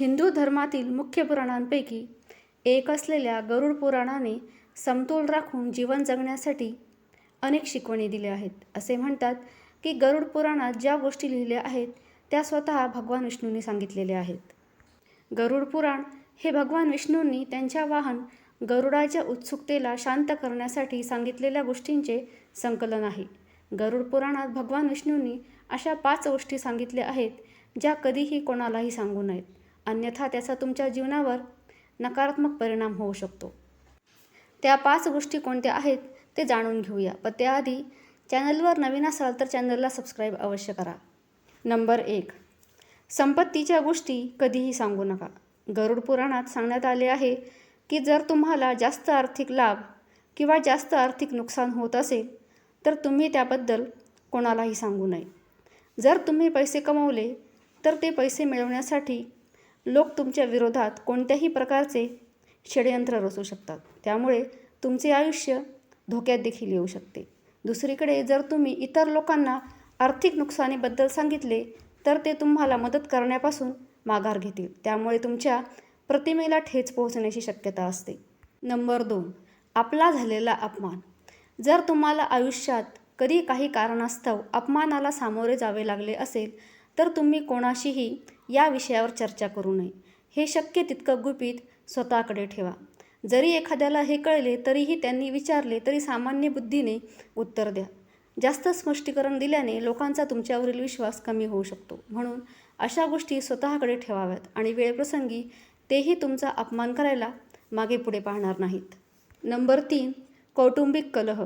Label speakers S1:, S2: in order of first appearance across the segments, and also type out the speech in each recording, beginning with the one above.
S1: हिंदू धर्मातील मुख्य पुराणांपैकी एक असलेल्या गरुड पुराणाने समतोल राखून जीवन जगण्यासाठी अनेक शिकवणी दिल्या आहेत. असे म्हणतात की गरुड पुराणात ज्या गोष्टी लिहिल्या आहेत त्या स्वतः भगवान विष्णूंनी सांगितलेल्या आहेत. गरुड पुराण हे भगवान विष्णूंनी त्यांच्या वाहन गरुडाच्या उत्सुकतेला शांत करण्यासाठी सांगितलेल्या गोष्टींचे संकलन आहे. गरुड पुराणात भगवान विष्णूंनी अशा पाच गोष्टी सांगितल्या आहेत ज्या कधीही कोणालाही सांगू नयेत. अन्यथा त्याचा तुमच्या जीवनावर नकारात्मक परिणाम होऊ शकतो. त्या पाच गोष्टी कोणत्या आहेत ते जाणून घेऊया. पण त्याआधी चॅनलवर नवीन असाल तर चॅनलला सबस्क्राईब अवश्य करा. नंबर एक. संपत्तीच्या गोष्टी कधीही सांगू नका. गरुड पुराणात सांगण्यात आले आहे की जर तुम्हाला जास्त आर्थिक लाभ किंवा जास्त आर्थिक नुकसान होत असेल तर तुम्ही त्याबद्दल कोणालाही सांगू नये. जर तुम्ही पैसे कमवले तर ते पैसे मिळवण्यासाठी लोक तुमच्या विरोधात कोणत्याही प्रकारचे षडयंत्र रचू शकतात. त्यामुळे तुमचे आयुष्य धोक्यात देखील येऊ शकते. दुसरीकडे जर तुम्ही इतर लोकांना आर्थिक नुकसानीबद्दल सांगितले तर ते तुम्हाला मदत करण्यापासून माघार घेतील. त्यामुळे तुमच्या प्रतिमेला ठेच पोहोचण्याची शक्यता असते. नंबर दोन आपला झालेला अपमान. जर तुम्हाला आयुष्यात कधी काही कारणास्तव अपमानाला सामोरे जावे लागले असेल तर तुम्ही कोणाशीही या विषयावर चर्चा करू नये. हे शक्य तितकं गुपित स्वतःकडे ठेवा. जरी एखाद्याला हे कळले तरीही त्यांनी विचारले तरी सामान्य बुद्धीने उत्तर द्या. जास्त स्पष्टीकरण दिल्याने लोकांचा तुमच्यावरील विश्वास कमी होऊ शकतो. म्हणून अशा गोष्टी स्वतःकडे ठेवाव्यात आणि वेळप्रसंगी तेही तुमचा अपमान करायला मागे पुढे पाहणार नाहीत. नंबर तीन कौटुंबिक कलह.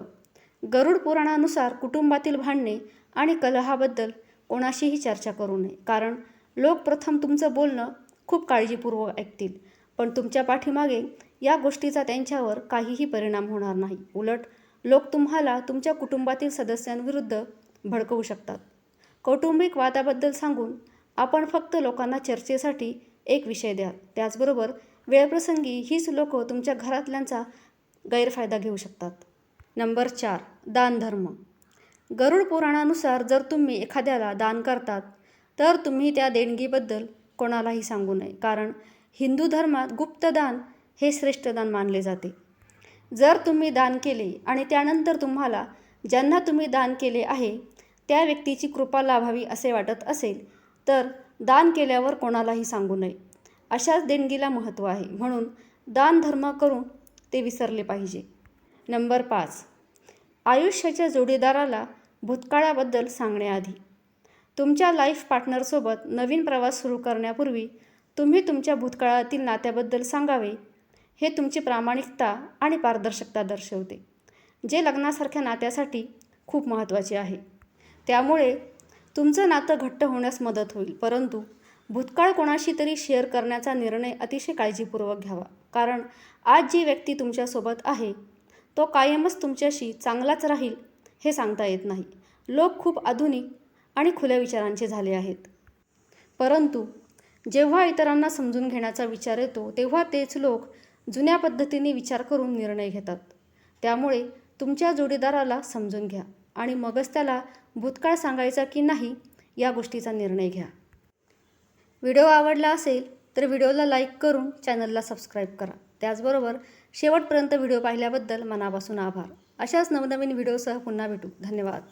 S1: गरुड पुराणानुसार कुटुंबातील भांडणे आणि कलहाबद्दल कोणाशीही चर्चा करू नये. कारण लोक प्रथम तुमचं बोलणं खूप काळजीपूर्वक ऐकतील. पण तुमच्या पाठीमागे या गोष्टीचा त्यांच्यावर काहीही परिणाम होणार नाही. उलट लोक तुम्हाला तुमच्या कुटुंबातील सदस्यांविरुद्ध भडकवू शकतात. कौटुंबिक वादाबद्दल सांगून आपण फक्त लोकांना चर्चेसाठी एक विषय द्या. त्याचबरोबर वेळप्रसंगी हीच लोक तुमच्या घरातल्यांचा गैरफायदा घेऊ शकतात. नंबर चार दानधर्म. गरुड पुराणानुसार जर तुम्ही एखाद्याला दान करतात तर तुम्ही त्या देणगीबद्दल कोणालाही सांगू नये. कारण हिंदू धर्मात गुप्तदान हे श्रेष्ठ दान मानले जाते. जर तुम्ही दान केले आणि त्यानंतर तुम्हाला ज्यांना तुम्ही दान केले आहे त्या व्यक्तीची कृपा लाभावी असे वाटत असेल तर दान केल्यावर कोणालाही सांगू नये. अशाच देणगीला महत्त्व आहे. म्हणून दान धर्म करून ते विसरले पाहिजे. नंबर पाच. आयुष्याच्या जोडीदाराला भूतकाळाबद्दल सांगण्याआधी तुमच्या लाईफ पार्टनरसोबत नवीन प्रवास सुरू करण्यापूर्वी तुम्ही तुमच्या भूतकाळातील नात्याबद्दल सांगावे. हे तुमची प्रामाणिकता आणि पारदर्शकता दर्शवते जे लग्नासारख्या नात्यासाठी खूप महत्त्वाचे आहे. त्यामुळे तुमचं नातं घट्ट होण्यास मदत होईल परंतु भूतकाळ कोणाशी तरी शेअर करण्याचा निर्णय अतिशय काळजीपूर्वक घ्यावा. कारण आज जी व्यक्ती तुमच्यासोबत आहे तो कायमच तुमच्याशी चांगलाच राहील हे सांगता येत नाही. लोक खूप आधुनिक आणि खुल्या विचारांचे झाले आहेत. परंतु जेव्हा इतरांना समजून घेण्याचा विचार येतो तेव्हा तेच लोक जुन्या पद्धतीने विचार करून निर्णय घेतात. त्यामुळे तुमच्या जोडीदाराला समजून घ्या आणि मगच त्याला भूतकाळ सांगायचा की नाही या गोष्टीचा निर्णय घ्या. व्हिडिओ आवडला असेल तर व्हिडिओला लाईक करून चॅनलला सबस्क्राईब करा. त्याचबरोबर शेवटपर्यंत व्हिडिओ पाहिल्याबद्दल मनापासून आभार. अशाच नवनवीन व्हिडिओसह पुन्हा भेटू. धन्यवाद.